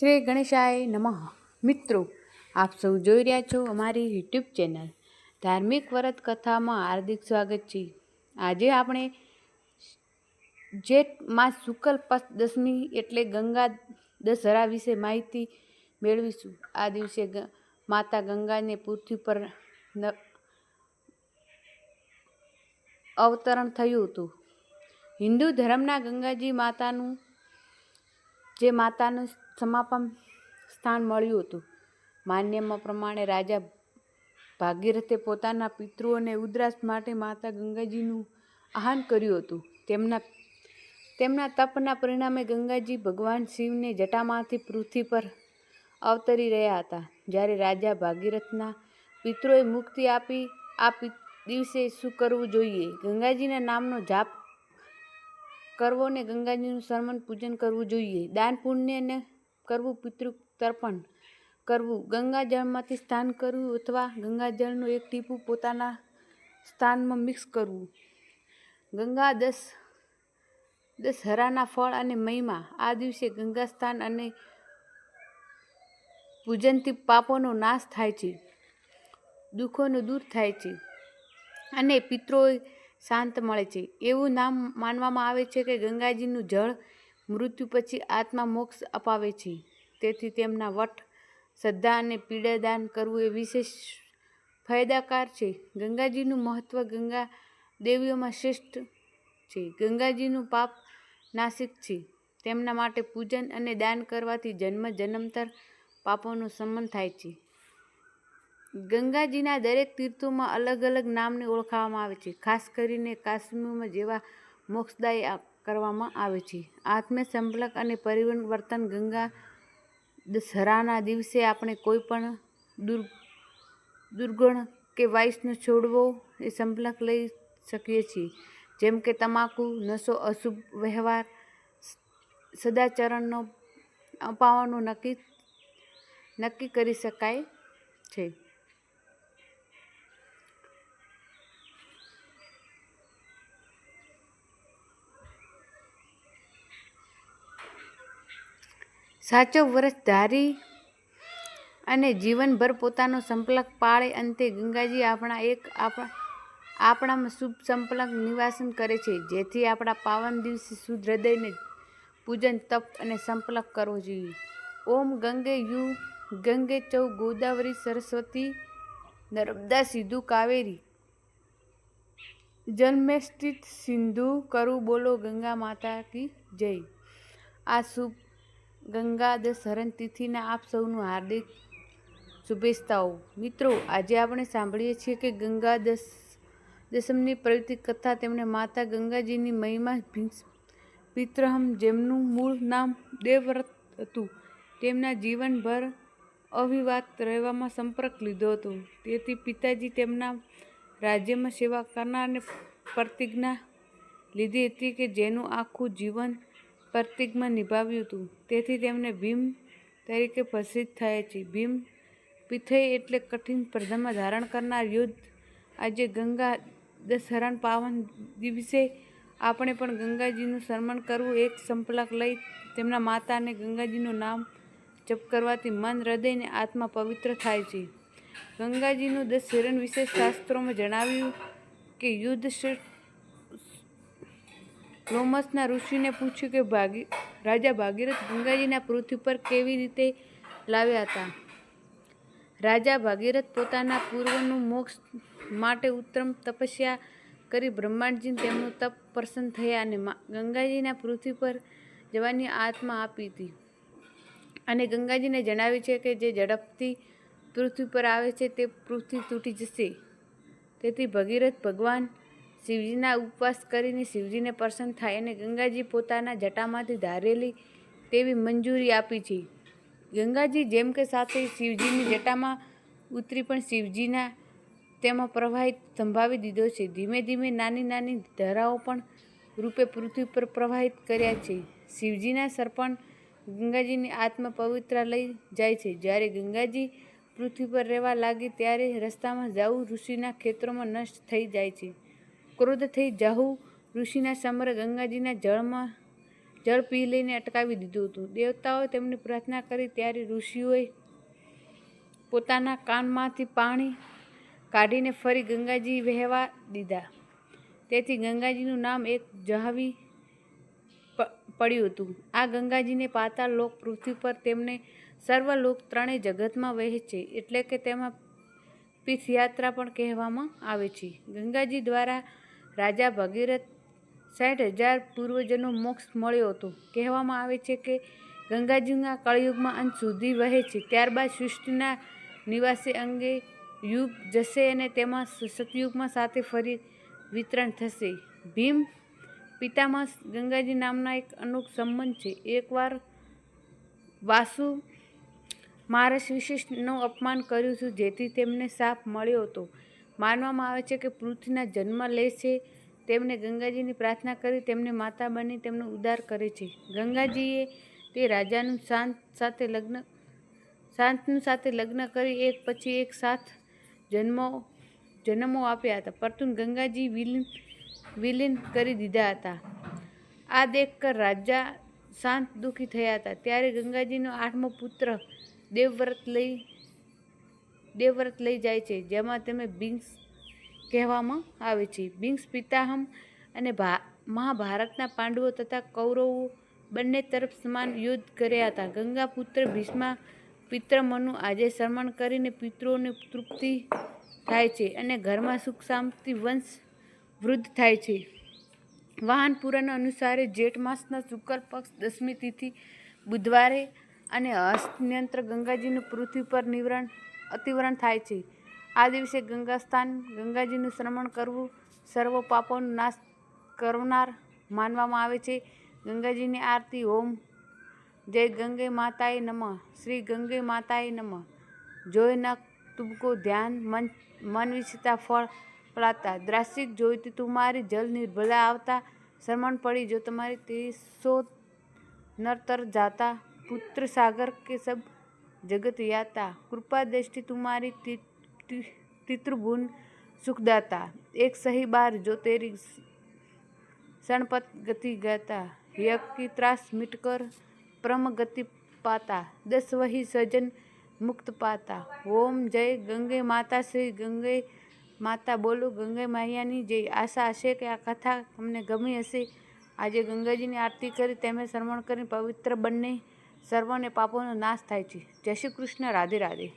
શ્રી ગણેશાય નમઃ. મિત્રો, આપ સૌ જોઈ રહ્યા છો અમારી યુટ્યુબ ચેનલ ધાર્મિક વ્રત કથામાં હાર્દિક સ્વાગત છે. આજે આપણે જેઠ માસ શુકલ પક્ષ દસમી એટલે ગંગા દશહરા વિશે માહિતી મેળવીશું. આ દિવસે માતા ગંગાને પૃથ્વી પર અવતરણ થયું હતું. હિન્દુ ધર્મના ગંગાજી માતાનું, જે માતાનું સમાપન સ્થાન મળ્યું હતું. માન્યમાં પ્રમાણે રાજા ભાગીરથે પોતાના પિતૃઓને ઉદ્રાસ માટે માતા ગંગાજીનું આહ્વાન કર્યું હતું. તેમના તેમના તપના પરિણામે ગંગાજી ભગવાન શિવને જટામાંથી પૃથ્વી પર અવતરી રહ્યા હતા. જ્યારે રાજા ભાગીરથના પિતૃએ મુક્તિ આપી, આ દિવસે શું કરવું જોઈએ? ગંગાજીના નામનો જાપ કરવો ને ગંગાજીનું શરમન પૂજન કરવું જોઈએ. દાન પુણ્યને કરવું પિતૃ તર્પણ કરવું, ગંગાજળમાંથી સ્નાન કરવું અથવા ગંગાજળનું એક ટીપું પોતાના સ્થાનમાં મિક્સ કરવું. ગંગા દસ દશહરાના ફળ અને મહિમા. આ દિવસે ગંગા સ્થાન અને પૂજનથી પાપોનો નાશ થાય છે, દુઃખોનું દૂર થાય છે અને પિતૃઓ શાંત મળે છે. એવું નામ માનવામાં આવે છે કે ગંગાજીનું જળ મૃત્યુ પછી આત્મા મોક્ષ અપાવે છે. તેથી તેમના વટ, શ્રદ્ધા અને પીડાદાન કરવું એ વિશેષ ફાયદાકાર છે. ગંગાજીનું મહત્ત્વ ગંગા દેવીઓમાં શ્રેષ્ઠ છે. ગંગાજીનું પાપ નાસિક છે. તેમના માટે પૂજન અને દાન કરવાથી જન્મ જન્મતર પાપોનું શમન થાય છે. ગંગાજીના દરેક તીર્થોમાં અલગ અલગ નામને ઓળખાવવામાં આવે છે. ખાસ કરીને કાશ્મીરમાં જેવા મોક્ષદાયી કરવામાં આવે છે. આત્મસંપલક અને પરિવર્તન ગંગા દશહરાના દિવસે આપણે કોઈ પણ દુર, દુર્ગુણ કે વાઇસનો છોડવો એ સંપલક લઈ શકીએ છીએ. જેમ કે તમાકુ નશો અશુભ વ્યવહાર, સદાચરણનો અપાવવાનું નક્કી નક્કી કરી શકાય છે. સાચો વ્રત ધારી અને જીવનભર પોતાનો સંપલક પાળે અંતે ગંગાજી આપણા એક આપણા આપણામાં શુભ સંપલક નિવાસન કરે છે. જેથી આપણા પાવન દિવસે શુદ્ધ હૃદયને પૂજન, તપ અને સંપલક કરવો જોઈએ. ઓમ ગંગે યુ ગંગે ચૌ ગોદાવરી સરસ્વતી નર્મદા સિંધુ કાવેરી. જન્મેષ્ટિત સિંધુ કરું બોલો ગંગા માતા કી જય. આ શુભ ગંગા દશહરણ તિથિના આપ સૌનું હાર્દિક શુભેચ્છાઓ. મિત્રો, આજે આપણે સાંભળીએ છીએ કે ગંગા દસ દશમની પવિત્ર કથા તેમણે માતા ગંગાજીની મહિમા પિત્રહમ જેમનું મૂળ નામ દેવવ્રત હતું. તેમના જીવનભર અવિવાદ રહેવામાં સંપર્ક લીધો હતો. તેથી પિતાજી તેમના રાજ્યમાં સેવા કરનારને પ્રતિજ્ઞા લીધી હતી કે જેનું આખું જીવન પ્રતિજ્ઞા નિભાવ્યું હતું. તેથી તેમને ભીમ તરીકે પ્રસિદ્ધ થયા છે. ભીમ પિથય એટલે કઠિન સ્પર્ધામાં ધારણ કરનાર યુદ્ધ. આજે ગંગા દશહરણ પાવન દિવસે આપણે પણ ગંગાજીનું સન્માન કરવું એક સંપલક લઈ તેમના માતાને ગંગાજીનું નામ જપ કરવાથી મન હૃદયને આત્મા પવિત્ર થાય છે. ગંગાજીનું દશહરણ વિશે શાસ્ત્રોમાં જણાવ્યું કે યુદ્ધ શ્રેષ્ઠ લોમસના ઋષિને પૂછ્યું કે ભાગી, રાજા ભાગીરથ ગંગાજીના પૃથ્વી પર કેવી રીતે લાવ્યા હતા? રાજા ભાગીરથ પોતાના પૂર્વનું મોક્ષ માટે ઉત્તમ તપસ્યા કરી બ્રહ્માંડજી તેમનું તપ પ્રસન્ન થયા અને ગંગાજીના પૃથ્વી પર જવાની આત્મા આપી હતી. અને ગંગાજીને જણાવ્યું છે કે જે ઝડપથી પૃથ્વી પર આવે છે તે પૃથ્વી તૂટી જશે. તેથી ભગીરથ ભગવાન શિવજીના ઉપવાસ કરીને શિવજીને પ્રસન્ન થાય અને ગંગાજી પોતાના જટામાંથી ધારેલી તેવી મંજૂરી આપી છે. ગંગાજી જેમ કે સાથે શિવજીની જટામાં ઉતરી પણ શિવજીના તેમાં પ્રવાહિત સંભાવી દીધો છે. ધીમે ધીમે નાની નાની ધારાઓ પણ રૂપે પૃથ્વી પર પ્રવાહિત કર્યા છે. શિવજીના સર્પણ ગંગાજીની આત્મા પવિત્ર લઈ જાય છે. જ્યારે ગંગાજી પૃથ્વી પર રહેવા લાગી ત્યારે રસ્તામાં જવું ઋષિના ખેતરોમાં નષ્ટ થઈ જાય છે. ક્રોધ થઈ જાહુ ઋષિના સમર ગંગાજીના જળમાં જળ પી લઈને અટકાવી દીધું હતું. દેવતાઓએ તેમની પ્રાર્થના કરી ત્યારે ઋષિઓએ પોતાના કાનમાંથી પાણી કાઢીને ફરી ગંગાજી વહેવા દીધા. તેથી ગંગાજીનું નામ એક જહાવી પડ્યું હતું. આ ગંગાજીને પાતાળ લોક પૃથ્વી પર તેમને સર્વલોક ત્રણેય જગતમાં વહે છે, એટલે કે તેમાં તીર્થયાત્રા પણ કહેવામાં આવે છે. ગંગાજી દ્વારા રાજા ભગીરથ સાઠ હજાર પૂર્વજનો મોક્ષ મળ્યો હતો. કહેવામાં આવે છે કે ગંગાજીના કળયુગમાં અંત સુધી વહે છે. ત્યારબાદ સૃષ્ટિના નિવાસી અંગે યુગ જશે અને તેમાં સતયુગમાં સાથે ફરી વિતરણ થશે. ભીમ પિતામાં ગંગાજી નામના એક અનોખ સંબંધ છે. એકવાર વાસુ મહારાજ વિશિષ્ટનું અપમાન કર્યું હતું, જેથી તેમને શાપ મળ્યો હતો. માનવામાં આવે છે કે પૃથ્વીના જન્મ લે છે. તેમને ગંગાજીની પ્રાર્થના કરી તેમને માતા બની, તેમનો ઉદ્ધાર કરે છે. ગંગાજીએ તે રાજાનું શાંત સાથે લગ્ન, શાંતનું સાથે લગ્ન કરી એક પછી એક સાથ જન્મો જન્મો આપ્યા હતા. પરંતુ ગંગાજી વિલીન વિલીન કરી દીધા હતા. આ દેખકર રાજા શાંત દુઃખી થયા હતા. ત્યારે ગંગાજીનો આઠમો પુત્ર દેવવ્રત લઈ દેવવ્રત લઈ જાય છે, જેમાં તેમને બિંગ્સ કહેવામાં આવે છે. બિંગ્સ પિતાહમ અને ભા, મહાભારતના પાંડવો તથા કૌરવો બંને તરફ સમાન યુદ્ધ કર્યા હતા. ગંગા પુત્ર ભીષ્મા પિતૃમનું આજે શરમણ કરીને પિતૃઓને તૃપ્તિ થાય છે અને ઘરમાં સુખ શાંતિ વંશ વૃદ્ધ થાય છે. વાહન પુરાણ અનુસારે જેઠ માસના શુક્લ પક્ષ દસમી તિથિ બુધવારે અને હસ્તયંત્ર ગંગાજીનું પૃથ્વી પર નિવરણ અતિવરણ થાય છે. આ દિવસે ગંગા સ્થાન ગંગાજીનું શ્રમણ કરવું, સર્વ પાપોનો નાશ કરનાર માનવામાં આવે છે. ગંગાજીની આરતી હોમ જય ગંગે માતાએ નમઃ. શ્રી ગંગે માતાએ નમઃ. જોયના તુબકો ધ્યાન, મન મન વિચિતા ફળ પ્રાતા દ્રાસિક જોઈતી તુમારી જલ નિર્ભલા આવતા. શરમણ પડી જો તમારી તેસો નરતર જાતા. પુત્ર સાગર કે સબ જગત याता कृपा दृष्टि तुम्हारी ति- ति- તિતૃભુન સુખદાતા એક સહી બાર જો તેરી क्षणपत गति गाता यज्ञ की त्रास मिटकर परम गति पाता दस वही सजन मुक्त पाता ઓમ જય ગંગે માતા શ્રી ગંગે માતા બોલો ગંગે મૈયાની જય આશા હશે કે આ કથા તમને ગમી હશે આજે ગંગાજીની આરતી કરી તેમે શ્રવણ કરી પવિત્ર બંને સર્વને પાપોનો નાશ થાય છે. જય શ્રી કૃષ્ણ રાધે રાધે.